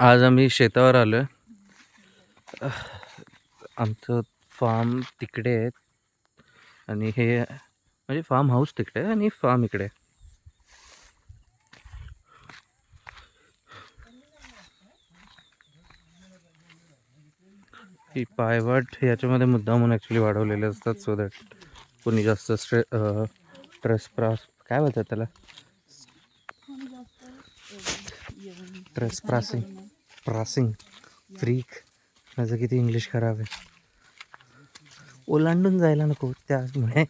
आज आम्ही शेतावर आलो आहे. आमचं फार्म तिकडे आहे. आणि हे म्हणजे फार्म हाऊस तिकडे आहे आणि फार्म इकडे ही पायवाट याच्यामध्ये याच्यामध्ये मुद्दामून ॲक्च्युली वाढवलेले असतात सो दॅट कोणी जास्त स्ट्रे ट्रेस प्रास काय बोलतात त्याला? ट्रेस प्रासिंग प्रासिंग फ्रीक माझं किती इंग्लिश खराब आहे. ओलांडून जायला नको. त्यामुळे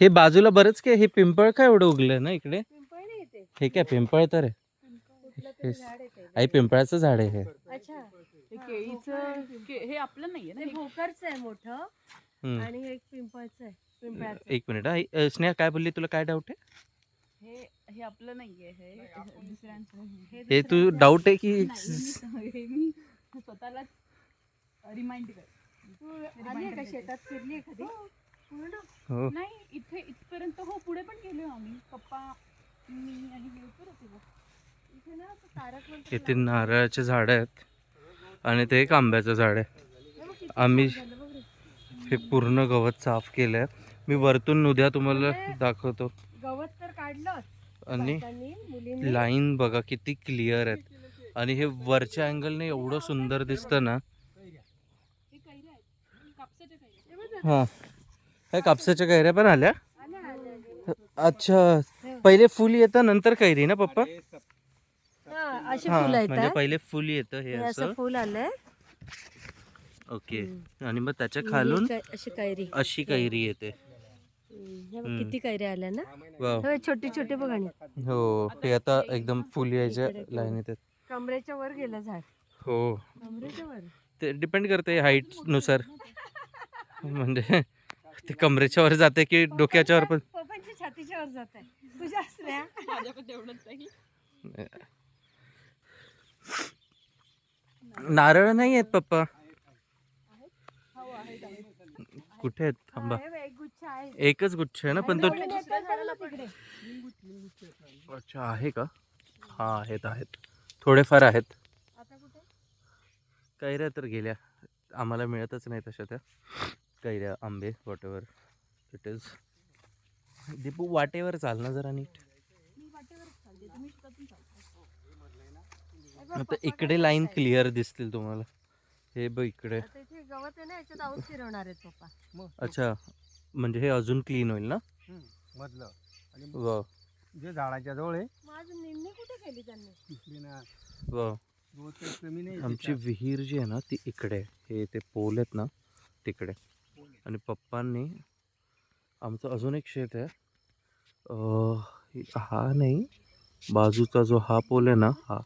हे बाजूला बरंच काय हे पिंपळ काय एवढं उगलं ना इकडे? हे काय पिंपळ तर आहे. आई पिंपळाचं झाड आहे हे. अच्छा. हे केळीचं के- हे आपलं नाहीये ना ते हे भोकरचं आहे मोठं. हम्म. आणि एक पिंपळचं आहे. पिंपळाचं. एक मिनिट हा. अ, स्नेहा काय बोलली? तुला काय डाऊट आहे? हे हे आपलं नाहीये. हे दुसऱ्यांचं. हे हे तू दुसऱ्याचं. डाऊट आहे की नाही, हे मी स्वतःलाच रिमाइंड कर तू आली आहे का शेतात? फिरली आहे कधी? पूर्ण. हो. नाही इथे इथपर्यंत हो पुढे पण गेलो आम्ही. पप्पा मी आणि हे होतो. ना तेव्हा. इथे ना असं तारक मंत्र इथे नारळाचे झाड आहेत आणि ते एक आंब्याचं झाड आहे. लावलं. हे बघ किती आम्ही छान झालं बघ रे. हे पूर्ण गवत साफ केलं आहे मी वरतून उद्या तुम्हाला दाखवतो. गवत तर काढलंच. आणि लाईन बघा किती क्लिअर आहेत. आणि हे वरच्या अँगलने एवढं सुंदर दिसतं ना. हे हे कापसाच्या कैऱ्या पण आल्या. अच्छा. पहिले फुल येतं नंतर कैरी ना पप्पा? म्हणजे पहिले फुल येतं हे असं फुल आलंय. ओके. आणि मग त्याच्या खालून अशी कैरी येते. हे बघ हम्म. किती कैऱ्या आल्या ना? वाव. हे बघ, छोटी छोटी बघ आणि. हो हे आता एकदम फुल यायच्या लाईनीत आहेत कमरेच्या वर गेलं झाड. हो. कमरेच्या वर. ते डिपेंड करते हाईटनुसार म्हणजे ते कमरेच्या वर जाते की डोक्याच्या वर पण? पप्पांच्या छातीच्या वर जात आहे. तुझ्या असल्या नारळ नाही आहेत पप्पा. कुठे आहेत? थांबा. हे एकच गुच्छ आहे ना पण तो. अच्छा आहे का? हा आहेत आहेत. थोडेफार आहेत. आता कुठे? कैऱ्या तर गेल्या. आम्हाला मिळतच नाही तशा त्या. कैऱ्या आंबे whatever it is Deepu वाटेवर चाल ना जरा नीट. हे आता इकडे लाईन. क्लिअर दिसतील तुम्हाला. हे बघ इकडे. अच्छा. म्हणजे हे अजून क्लीन होईल ना? हम्म, मधलं. आणि वा जे झाडाच्या जवळ आहे माझ निम्मी कुठे केली त्यांनी? तिथली ना. वा गवत काही कमी नाही आमची. विहीर जी आहे ना ती इकडे आहे. हे ते पोल आहेत ना तिकडे. आणि पप्पांनी आमचं अजून एक शेत आहे. अं, हे- हा नाही बाजूचा जो हा पोल आहे ना हा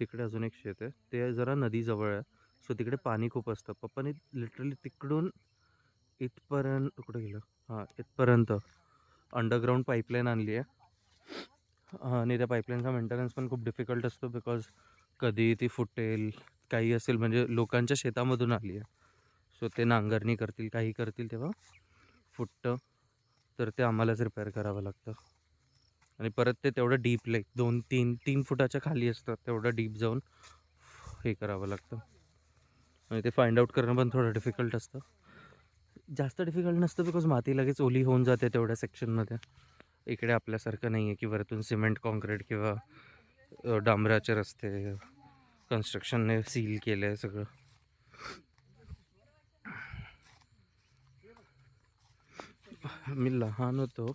तिकडे अजून एक शेत आहे. ते जरा नदीजवळ आहे. सो तिकडे पाणी खूप असतं. पप्पांनी लिटरली तिकडून इथपर्यंत कुठं गेलं? हां इथपर्यंत. अंडरग्राऊंड पाईपलाईन आणली आहे. आणि त्या पाईपलाईनचा मेंटेनन्स पण खूप डिफिकल्ट असतो बिकॉज कधी ती फुटेल काही असेल म्हणजे लोकांच्या शेतामधून आली आहे. सो ते नांगरणी करतील काही करतील तेव्हा फुटतं तर ते आम्हालाच रिपेअर करावं लागतं. आणि परत ते तेवढं डीप लाईक दोन तीन तीन फुटाच्या खाली असतं तेवढं डीप जाऊन हे करावं लागतं. आणि ते फाइंड आउट करणं पण थोडं डिफिकल्ट असतं. जास्त डिफिकल्ट नसतं बिकॉज माती लगेच ओली होऊन जाते तेवढ्या सेक्शनमध्ये इकडे आपल्यासारखं नाही आहे की वरतून सिमेंट कॉन्क्रीट किंवा डांबराचे रस्ते कन्स्ट्रक्शनने सील केलं आहे सगळं. मी लहान होतो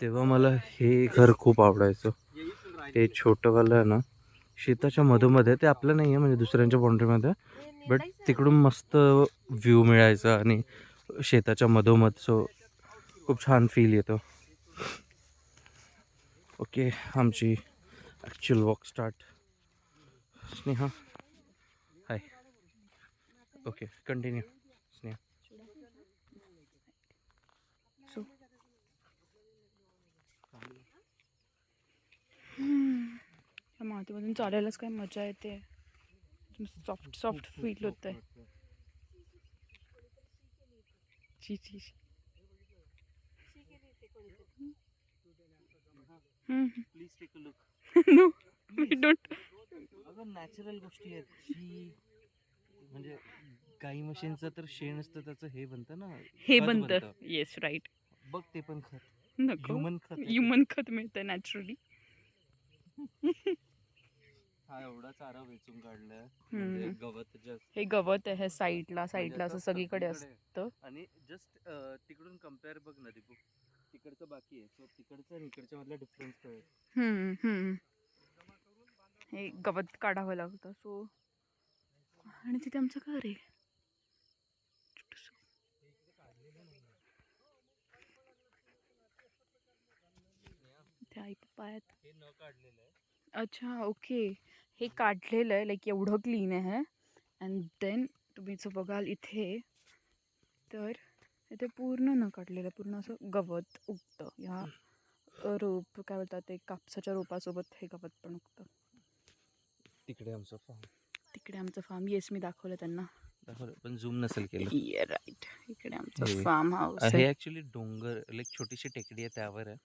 तेव्हा मला हे घर खूप आवडायचं. ते छोटंवालं आहे ना शेताच्या मधोमध्ये ते आपलं नाही आहे म्हणजे दुसऱ्यांच्या बाउंड्रीमध्ये बट तिकडून मस्त व्ह्यू मिळायचा आणि शेताच्या मधोमध सो खूप छान फील येतो. ओके आमची actual walk start Sneha. Hi okay continue Sneha. मातीमधून चालायलाच काय मजा येते. सॉफ्ट सॉफ्ट फील होत आहे ची ची ची. Please take a look no we don't अगं नॅचरल गोष्टी आहेत. ही म्हणजे गाई म्हशींचं तर शेण असतं त्याचं हे बनतं ना. हे बनतं. येस राईट बघ ते पण खत. नको. ह्युमन खत. ह्युमन खत मिळतं नॅचरली हा एवढा चारा वेचून काढलाय. म्हणजे. गवत हे गवत आहे साईडला साईडला म्हणजे असं असं सगळीकडे. असतं. आणि जस्ट तिकडून कंपेअर बघ ना दीपू. तिकडचं बाकी आहे. सो तिकडचं आणि इकडच्या मधला डिफरन्स कळेल हम्म, हम्म. हे गवत काढावं लागतं. सो आणि तिथे आमचं घर आहे. आई पप्पा आहेत. हे न काढलेलं आहे. अच्छा ओके. हे काढलेलं आहे लाईक एवढं क्लीन आहे. अँड देन तुम्ही जर बघाल इथे तर इथे पूर्ण न काढलेलं आहे, पूर्ण असं गवत उगतं. ह्या रोप काय बोलतात ते कापसाच्या रोपासोबत हे गवत पण उगतं. तिकडे आमचं फार्म तिकडे आमचं फार्म येस मी दाखवलं त्यांना. दाखवलं पण झूम नसेल केलं. राईट इकडे आमचं फार्म हाऊस हे आहे. ऍक्च्युली डोंगर लाईक छोटीशी टेकडी आहे त्यावर आहे.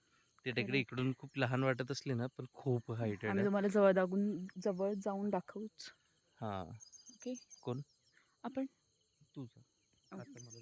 ती टेकडी Correct. इकडून खूप लहान वाटत असली ना पण खूप आम्ही आहे. तुम्हाला जवळ दागून जवळ जाऊन दाखवूच. हा. ओके? कोण? आपण? तू जा. आता मला